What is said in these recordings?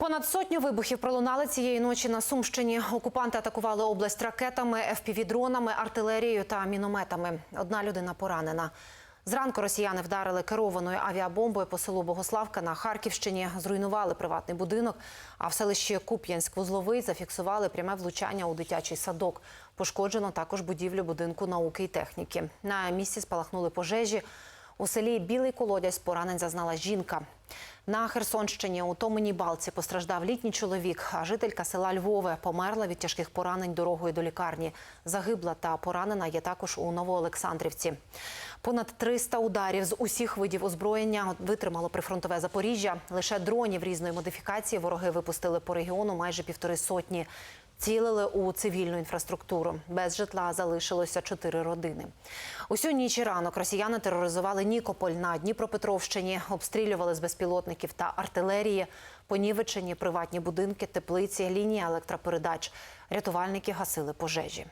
Понад сотню вибухів пролунали цієї ночі на Сумщині. Окупанти атакували область ракетами, FPV-дронами, артилерією та мінометами. Одна людина поранена. Зранку росіяни вдарили керованою авіабомбою по селу Богославка на Харківщині, зруйнували приватний будинок. А в селищі Куп'янськ-Вузловий зафіксували пряме влучання у дитячий садок. Пошкоджено також будівлю будинку науки і техніки. На місці спалахнули пожежі. У селі Білий Колодязь поранень зазнала жінка. На Херсонщині у Томині Балці постраждав літній чоловік, а жителька села Львове померла від тяжких поранень дорогою до лікарні. Загибла та поранена є також у Новоолександрівці. Понад 300 ударів з усіх видів озброєння витримало прифронтове Запоріжжя. Лише дронів різної модифікації вороги випустили по регіону майже півтори сотні. Цілили у цивільну інфраструктуру. Без житла залишилося чотири родини. Усю ніч і ранок росіяни тероризували Нікополь на Дніпропетровщині, обстрілювали з безпілотників та артилерії, понівечені приватні будинки, теплиці, лінії електропередач. Рятувальники гасили пожежі.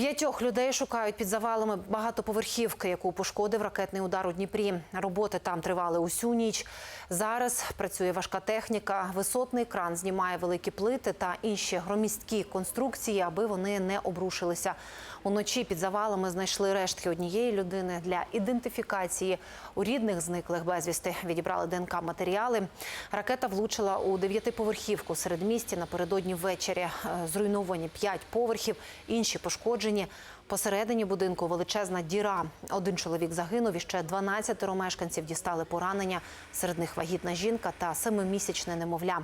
П'ятьох людей шукають під завалами багатоповерхівки, яку пошкодив ракетний удар у Дніпрі. Роботи там тривали усю ніч. Зараз працює важка техніка. Висотний кран знімає великі плити та інші громісткі конструкції, аби вони не обрушилися. Уночі під завалами знайшли рештки однієї людини для ідентифікації. У рідних зниклих безвісти відібрали ДНК матеріали. Ракета влучила у дев'ятиповерхівку серед місті напередодні ввечері. Зруйновані п'ять поверхів, інші пошкоджені. Посередині будинку величезна діра. Один чоловік загинув, і ще 12 мешканців дістали поранення. Серед них вагітна жінка та семимісячне немовля.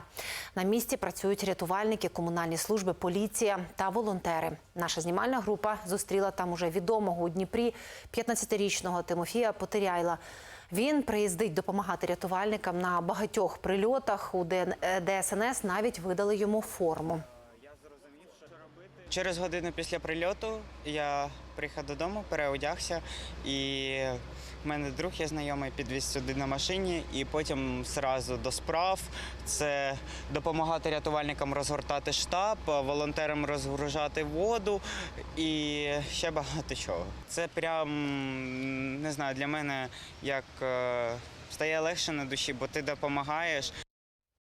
На місці працюють рятувальники, комунальні служби, поліція та волонтери. Наша знімальна група зустріла там уже відомого у Дніпрі 15-річного Тимофія Потеряйла. Він приїздить допомагати рятувальникам на багатьох прильотах. У е, ДСНС навіть видали йому форму. Через годину після прильоту я приїхав додому, переодягся, і в мене друг є знайомий підвіз сюди на машині, і потім зразу до справ. Це допомагати рятувальникам розгортати штаб, волонтерам розгружати воду і ще багато чого. Це прям не знаю для мене як. е, Стає легше на душі, бо ти допомагаєш.